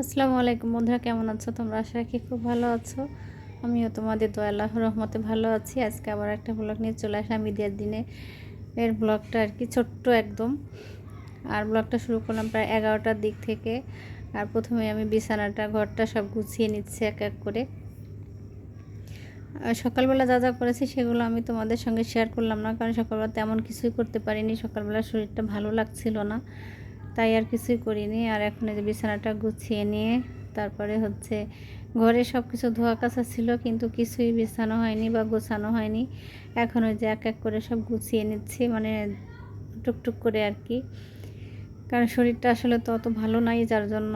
আসসালামু আলাইকুম বন্ধুরা, কেমন আছো তোমরা? আশা রাখি খুব ভালো আছো। আমিও তোমাদের তো আল্লাহ রহমতে ভালো আছি। আজকে আবার একটা ব্লগ নিয়ে চলে আসলাম, ঈদের দিনে। এর ব্লগটা আর কি ছোট্ট একদম। আর ব্লগটা শুরু করলাম প্রায় এগারোটার দিক থেকে। আর প্রথমে আমি বিছানাটা, ঘরটা সব গুছিয়ে নিচ্ছি এক এক করে। সকালবেলা যা যা করেছি সেগুলো আমি তোমাদের সঙ্গে শেয়ার করলাম না, কারণ সকালবেলা তেমন কিছুই করতে পারিনি। সকালবেলা শরীরটা ভালো লাগছিল না। তাই আর কিছুই করিনি। আর এখন এই যে বিছানাটা গুছিয়ে নিয়ে তারপরে হচ্ছে ঘরে সব কিছু ধোয়া কাছা ছিল, কিন্তু কিছুই বিছানো হয়নি বা গোছানো হয়নি। এখন ওই যে এক এক করে সব গুছিয়ে নিচ্ছি মানে টুকটুক করে আর কি। কারণ শরীরটা আসলে তো অত ভালো নাই, যার জন্য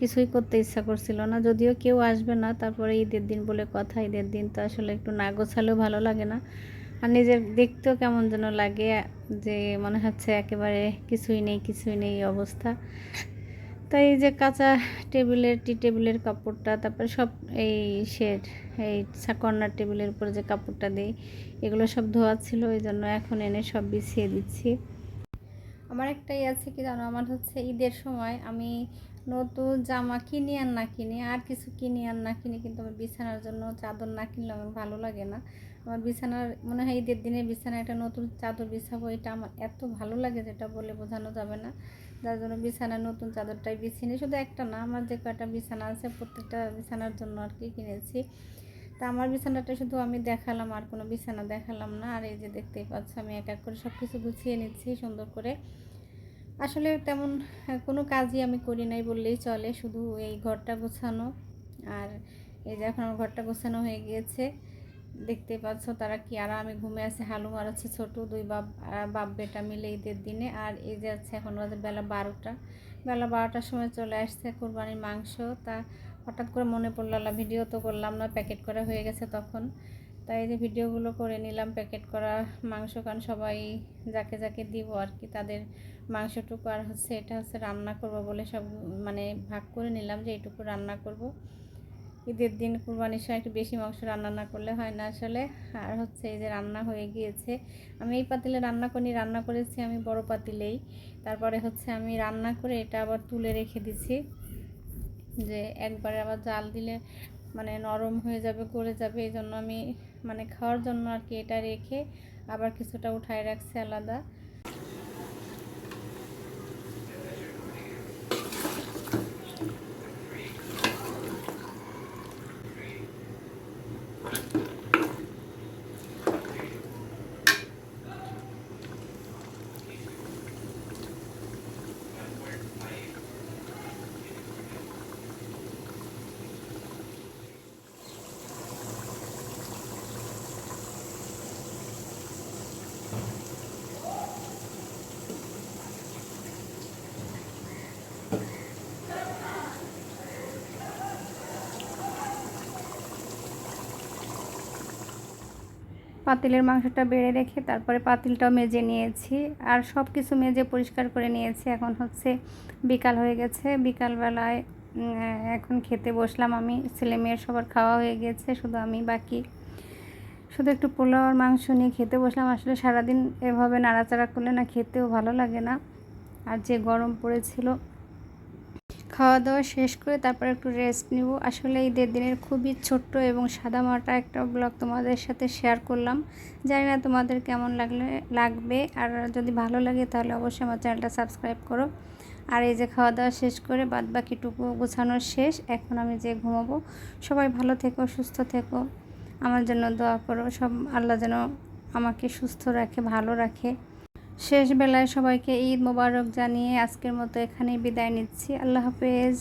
কিছুই করতে ইচ্ছা করছিল না। যদিও কেউ আসবে না, তারপরে ঈদের দিন বলে কথা, ঈদের দিন তো আসলে একটু না গোছালেও ভালো লাগে না। আর নিজের দেখতেও কেমন যেন লাগে যে মনে হচ্ছে একেবারে কিছুই নেই কিছুই নেই অবস্থা। তাই যে কাঁচা টেবিলের, টি টেবিলের কাপড়টা, তারপরে সব এই শেড এই কর্নার টেবিলের উপরে যে কাপড়টা দিই, এগুলো সব ধোয়া ছিল ওই জন্য এখন এনে সব বিছিয়ে দিচ্ছি। আমার একটাই আছে কি জানো? আমার হচ্ছে ঈদের সময় আমি নতুন জামা কিনি আর না কিনি, আর কিছু কিনি আর না কিনি কিন্তু আমার বিছানার জন্য চাদর না কিনলে আমার ভালো লাগে না। আমার বিছানার, মনে হয় ঈদের দিনে বিছানায় একটা নতুন চাদর বিছাবো, এটা আমার এত ভালো লাগে যেটা বলে বোঝানো যাবে না। যার জন্য বিছানার নতুন চাদরটাই বিছিয়ে নিই শুধু একটা না, আমার যে কয়টা বিছানা আছে প্রত্যেকটা বিছানার জন্য আর কি কিনেছি। তা আমার বিছানাটা শুধু আমি দেখালাম, আর কোনো বিছানা দেখালাম না। আর এই যে দেখতেই পাচ্ছ, আমি এক এক করে সব কিছু গুছিয়ে নিচ্ছি সুন্দর করে। আসলে তেমন কোনো কাজই আমি করি নাই বললেই চলে, শুধু এই ঘরটা গোছানো। আর এই যে এখন আমার ঘরটা গোছানো হয়ে গিয়েছে দেখতে পাচ্ছ তারা কি আর আমি ঘুমে আছে। হালুম আর হচ্ছে ছোটো দুই বাপ বাপ বেটা মিলে ঈদের দিনে। আর এই যে আছে এখন বাজে বেলা বারোটা। বেলা বারোটার সময় চলে আসছে কোরবানির মাংস। তা হঠাৎ করে মনে পড়ল ভিডিও তো করলাম না, প্যাকেট করা হয়ে গেছে তখন। তাই যে ভিডিওগুলো করে নিলাম প্যাকেট করা মাংস, কারণ সবাই যাকে যাকে দিব আর কি তাদের মাংসটুকু আর হচ্ছে এটা হচ্ছে রান্না করব বলে সব মানে ভাগ করে নিলাম যে এইটুকু রান্না করব। ঈদের দিন কুরবানির সময় একটু বেশি মাংস রান্না না করলে হয় না আসলে। আর হচ্ছে এই যে রান্না হয়ে গিয়েছে, আমি এই পাতিলে রান্না করি, রান্না করেছি আমি বড় পাতিলেই। তারপরে হচ্ছে আমি রান্না করে এটা আবার তুলে রেখে দিছি, যে একবারে আবার জাল দিলে মানে নরম হয়ে যাবে গড়ে যাবে এই জন্য আমি মানে খাওয়ার জন্য আর কি এটা রেখে আবার কিছুটা উঠায় রাখছে আলাদা। পাতিলের মাংসটা বেড়ে রেখে তারপরে পাতিলটাও মেজে নিয়েছি। আর সব কিছু মেজে পরিষ্কার করে নিয়েছি। এখন হচ্ছে বিকাল হয়ে গেছে। বিকালবেলায় এখন খেতে বসলাম আমি। ছেলে মেয়ের সবার খাওয়া হয়ে গেছে। শুধু আমি বাকি। শুধু একটু পোলাও আর মাংস নিয়ে খেতে বসলাম। আসলে সারাদিন এভাবে নাড়াচাড়া করলে না খেতেও ভালো লাগে না। আর যে গরম পড়েছিল খাওয়া দাওয়া শেষ করে তারপর একটু রেস্ট নিব। আসলে ঈদের দিনের খুবই ছোট্ট এবং সাদামাটা একটা ব্লগ তোমাদের সাথে শেয়ার করলাম। জানি না তোমাদের কেমন লাগলে, লাগবে। আর যদি ভালো লাগে তাহলে অবশ্যই আমার চ্যানেলটা সাবস্ক্রাইব করো। আর এই যে খাওয়া দাওয়া শেষ করে বাদ বাকিটুকু গোছানোর শেষ, এখন আমি যে ঘুমাবো, সবাই ভালো থেকো, সুস্থ থেকো। আমার জন্য দোয়া করো, সব আল্লাহ যেন আমাকে সুস্থ রাখে, ভালো রাখে। শেষ বেলায় সবাইকে ঈদ মোবারক জানিয়ে আজকের মতো এখানেই বিদায় নিচ্ছি। আল্লাহ হাফেজ।